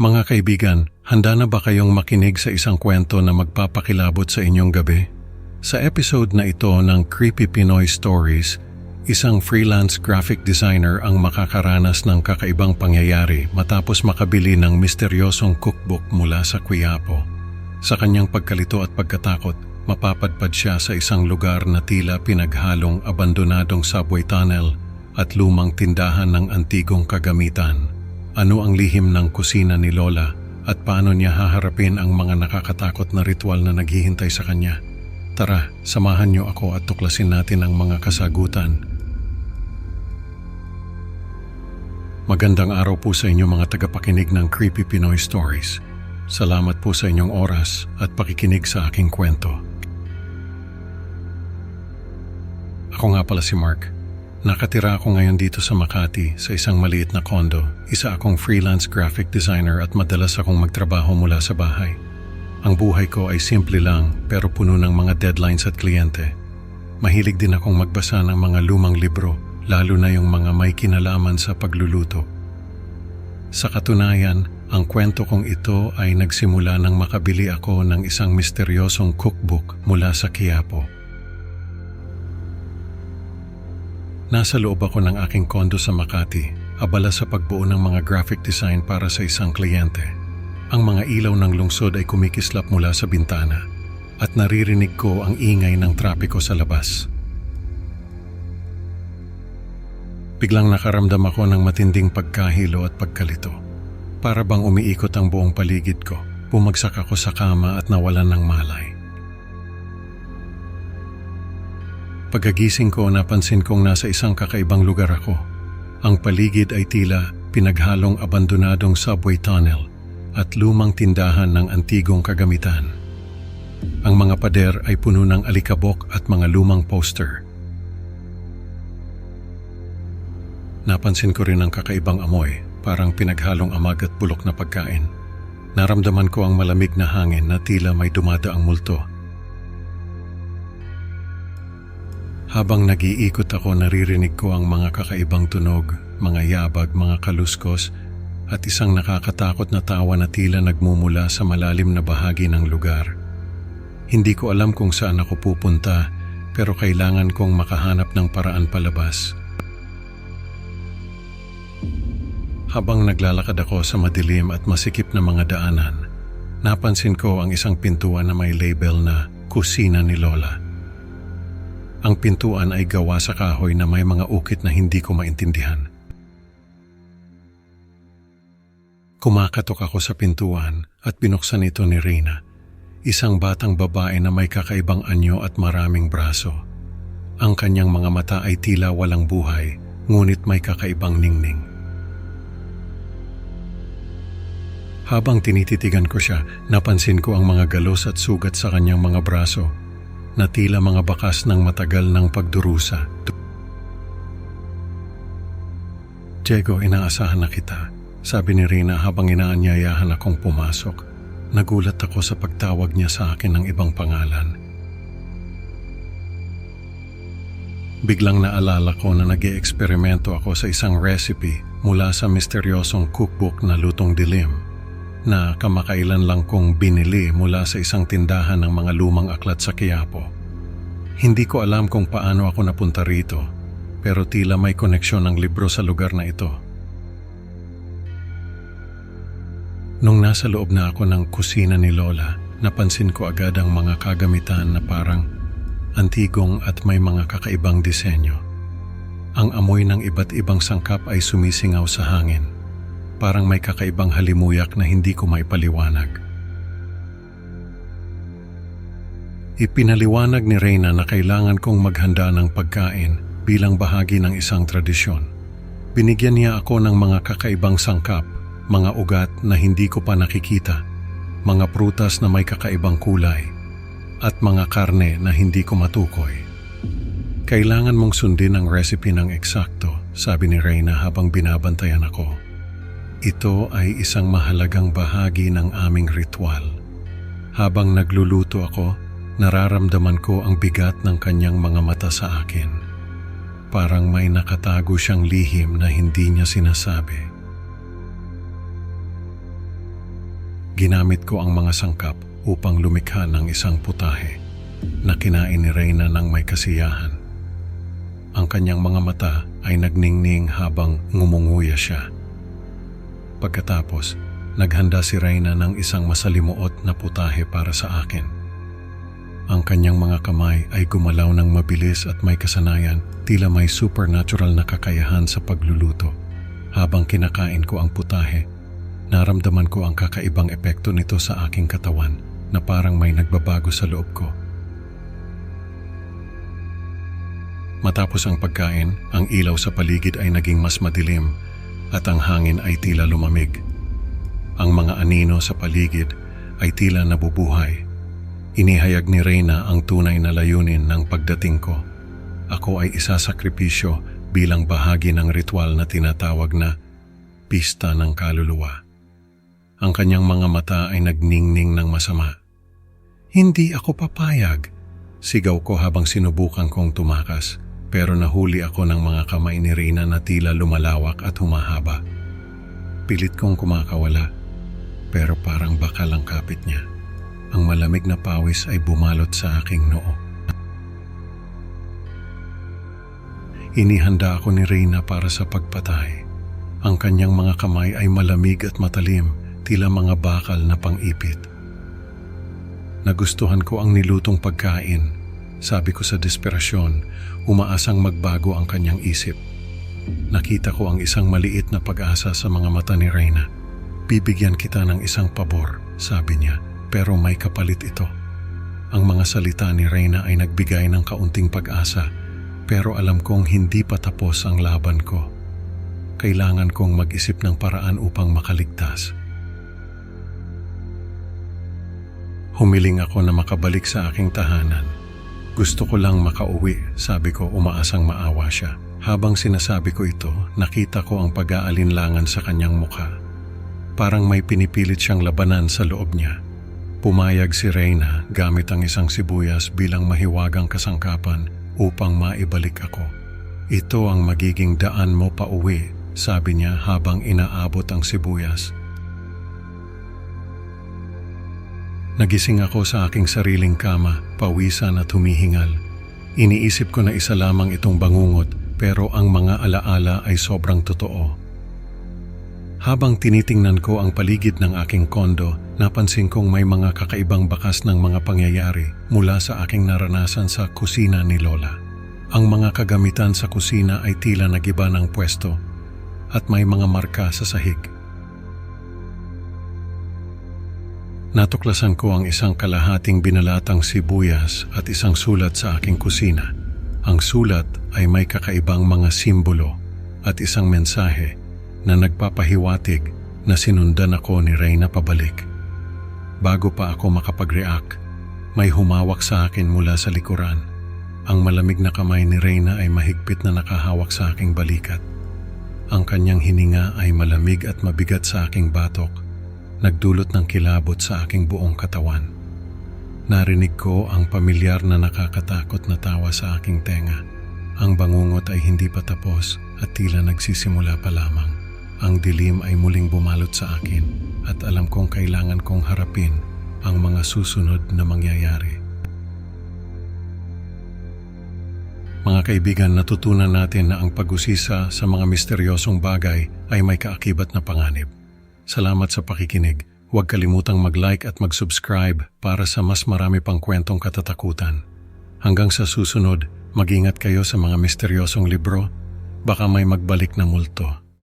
Mga kaibigan, handa na ba kayong makinig sa isang kwento na magpapakilabot sa inyong gabi? Sa episode na ito ng Creepy Pinoy Stories, isang freelance graphic designer ang makakaranas ng kakaibang pangyayari matapos makabili ng misteryosong cookbook mula sa Quiapo. Sa kanyang pagkalito at pagkatakot, mapapadpad siya sa isang lugar na tila pinaghalong abandonadong subway tunnel at lumang tindahan ng antigong kagamitan. Ano ang lihim ng kusina ni Lola at paano niya haharapin ang mga nakakatakot na ritual na naghihintay sa kanya? Tara, samahan niyo ako at tuklasin natin ang mga kasagutan. Magandang araw po sa inyo mga tagapakinig ng Creepy Pinoy Stories. Salamat po sa inyong oras at pakikinig sa aking kwento. Ako nga pala si Mark. Nakatira ako ngayon dito sa Makati sa isang maliit na kondo. Isa akong freelance graphic designer at madalas akong magtrabaho mula sa bahay. Ang buhay ko ay simple lang pero puno ng mga deadlines at kliyente. Mahilig din akong magbasa ng mga lumang libro, lalo na yung mga may kinalaman sa pagluluto. Sa katunayan, ang kwento kong ito ay nagsimula nang makabili ako ng isang misteryosong cookbook mula sa Quiapo. Nasa loob ako ng aking kondo sa Makati, abala sa pagbuo ng mga graphic design para sa isang kliyente. Ang mga ilaw ng lungsod ay kumikislap mula sa bintana at naririnig ko ang ingay ng trapiko sa labas. Biglang nakaramdam ako ng matinding pagkahilo at pagkalito. Para bang umiikot ang buong paligid ko, bumagsak ako sa kama at nawalan ng malay. Pagkagising ko, napansin kong nasa isang kakaibang lugar ako. Ang paligid ay tila pinaghalong abandonadong subway tunnel at lumang tindahan ng antigong kagamitan. Ang mga pader ay puno ng alikabok at mga lumang poster. Napansin ko rin ang kakaibang amoy, parang pinaghalong amag at bulok na pagkain. Naramdaman ko ang malamig na hangin na tila may dumadaang multo Habang nag-iikot ako naririnig ko ang mga kakaibang tunog, mga yabag, mga kaluskos at isang nakakatakot na tawa na tila nagmumula sa malalim na bahagi ng lugar. Hindi ko alam kung saan ako pupunta pero kailangan kong makahanap ng paraan palabas. Habang naglalakad ako sa madilim at masikip na mga daanan, napansin ko ang isang pintuan na may label na Kusina ni Lola. Ang pintuan ay gawa sa kahoy na may mga ukit na hindi ko maintindihan. Kumakatok ako sa pintuan at binuksan ito ni Reyna, isang batang babae na may kakaibang anyo at maraming braso. Ang kanyang mga mata ay tila walang buhay, ngunit may kakaibang ningning. Habang tinititigan ko siya, napansin ko ang mga galos at sugat sa kanyang mga braso na tila mga bakas ng matagal ng pagdurusa. Diego, inaasahan na kita, sabi ni Rina habang inaanyayahan akong pumasok. Nagulat ako sa pagtawag niya sa akin ng ibang pangalan. Biglang naalala ko na nag eksperimento ako sa isang recipe mula sa misteryosong cookbook na lutong dilim na kamakailan lang kong binili mula sa isang tindahan ng mga lumang aklat sa Quiapo. Hindi ko alam kung paano ako napunta rito, pero tila may koneksyon ng libro sa lugar na ito. Nung nasa loob na ako ng kusina ni Lola, napansin ko agad ang mga kagamitan na parang antigong at may mga kakaibang disenyo. Ang amoy ng iba't ibang sangkap ay sumisingaw sa hangin Parang may kakaibang halimuyak na hindi ko maipaliwanag. Ipinaliwanag ni Reyna na kailangan kong maghanda ng pagkain bilang bahagi ng isang tradisyon. Binigyan niya ako ng mga kakaibang sangkap, mga ugat na hindi ko pa nakikita, mga prutas na may kakaibang kulay, at mga karne na hindi ko matukoy. Kailangan mong sundin ang recipe ng eksakto, sabi ni Reyna habang binabantayan ako. Ito ay isang mahalagang bahagi ng aming ritual. Habang nagluluto ako, nararamdaman ko ang bigat ng kanyang mga mata sa akin. Parang may nakatago siyang lihim na hindi niya sinasabi. Ginamit ko ang mga sangkap upang lumikha ng isang putahe na kinain ni Reyna ng may kasiyahan. Ang kanyang mga mata ay nagningning habang ngumunguya siya. Pagkatapos, naghanda si Reyna ng isang masalimuot na putahe para sa akin. Ang kanyang mga kamay ay gumalaw ng mabilis at may kasanayan, tila may supernatural na kakayahan sa pagluluto. Habang kinakain ko ang putahe, naramdaman ko ang kakaibang epekto nito sa aking katawan na parang may nagbabago sa loob ko. Matapos ang pagkain, ang ilaw sa paligid ay naging mas madilim at ang hangin ay tila lumamig. Ang mga anino sa paligid ay tila nabubuhay. Inihayag ni Reyna ang tunay na layunin ng pagdating ko. Ako ay isasakripisyo bilang bahagi ng ritual na tinatawag na Pista ng Kaluluwa. Ang kanyang mga mata ay nagningning ng masama. Hindi ako papayag, sigaw ko habang sinubukan kong tumakas pero nahuli ako ng mga kamay ni Reyna na tila lumalawak at humahaba. Pilit kong kumakawala, pero parang bakal ang kapit niya. Ang malamig na pawis ay bumalot sa aking noo. Inihanda ako ni Reyna para sa pagpatay. Ang kanyang mga kamay ay malamig at matalim, tila mga bakal na pang-ipit. Nagustuhan ko ang nilutong pagkain sabi ko sa desperasyon, umaasang magbago ang kanyang isip. Nakita ko ang isang maliit na pag-asa sa mga mata ni Reyna. Bibigyan kita ng isang pabor, sabi niya, pero may kapalit ito. Ang mga salita ni Reyna ay nagbigay ng kaunting pag-asa, pero alam kong hindi pa tapos ang laban ko. Kailangan kong mag-isip ng paraan upang makaligtas. Humiling ako na makabalik sa aking tahanan gusto ko lang makauwi, sabi ko umaasang maawa siya. Habang sinasabi ko ito, nakita ko ang pag-aalinlangan sa kanyang mukha. Parang may pinipilit siyang labanan sa loob niya. Pumayag si Reyna gamit ang isang sibuyas bilang mahiwagang kasangkapan upang maibalik ako. Ito ang magiging daan mo pa uwi, sabi niya habang inaabot ang sibuyas. Nagising ako sa aking sariling kama, pawisan at humihingal. Iniisip ko na isa lamang itong bangungot pero ang mga alaala ay sobrang totoo. Habang tinitingnan ko ang paligid ng aking kondo, napansin kong may mga kakaibang bakas ng mga pangyayari mula sa aking naranasan sa kusina ni Lola. Ang mga kagamitan sa kusina ay tila nagiba ng pwesto at may mga marka sa sahig. Natuklasan ko ang isang kalahating binalatang sibuyas at isang sulat sa aking kusina. Ang sulat ay may kakaibang mga simbolo at isang mensahe na nagpapahiwatig na sinundan ako ni Reyna pabalik. Bago pa ako makapag-react, may humawak sa akin mula sa likuran. Ang malamig na kamay ni Reyna ay mahigpit na nakahawak sa aking balikat. Ang kanyang hininga ay malamig at mabigat sa aking batok nagdulot ng kilabot sa aking buong katawan. Narinig ko ang pamilyar na nakakatakot na tawa sa aking tenga. Ang bangungot ay hindi pa tapos at tila nagsisimula pa lamang. Ang dilim ay muling bumalot sa akin at alam kong kailangan kong harapin ang mga susunod na mangyayari. Mga kaibigan, natutunan natin na ang pag-usisa sa mga misteryosong bagay ay may kaakibat na panganib. Salamat sa pakikinig. Huwag kalimutang mag-like at mag-subscribe para sa mas marami pang kwentong katatakutan. Hanggang sa susunod, mag-ingat kayo sa mga misteryosong libro, baka may magbalik na multo.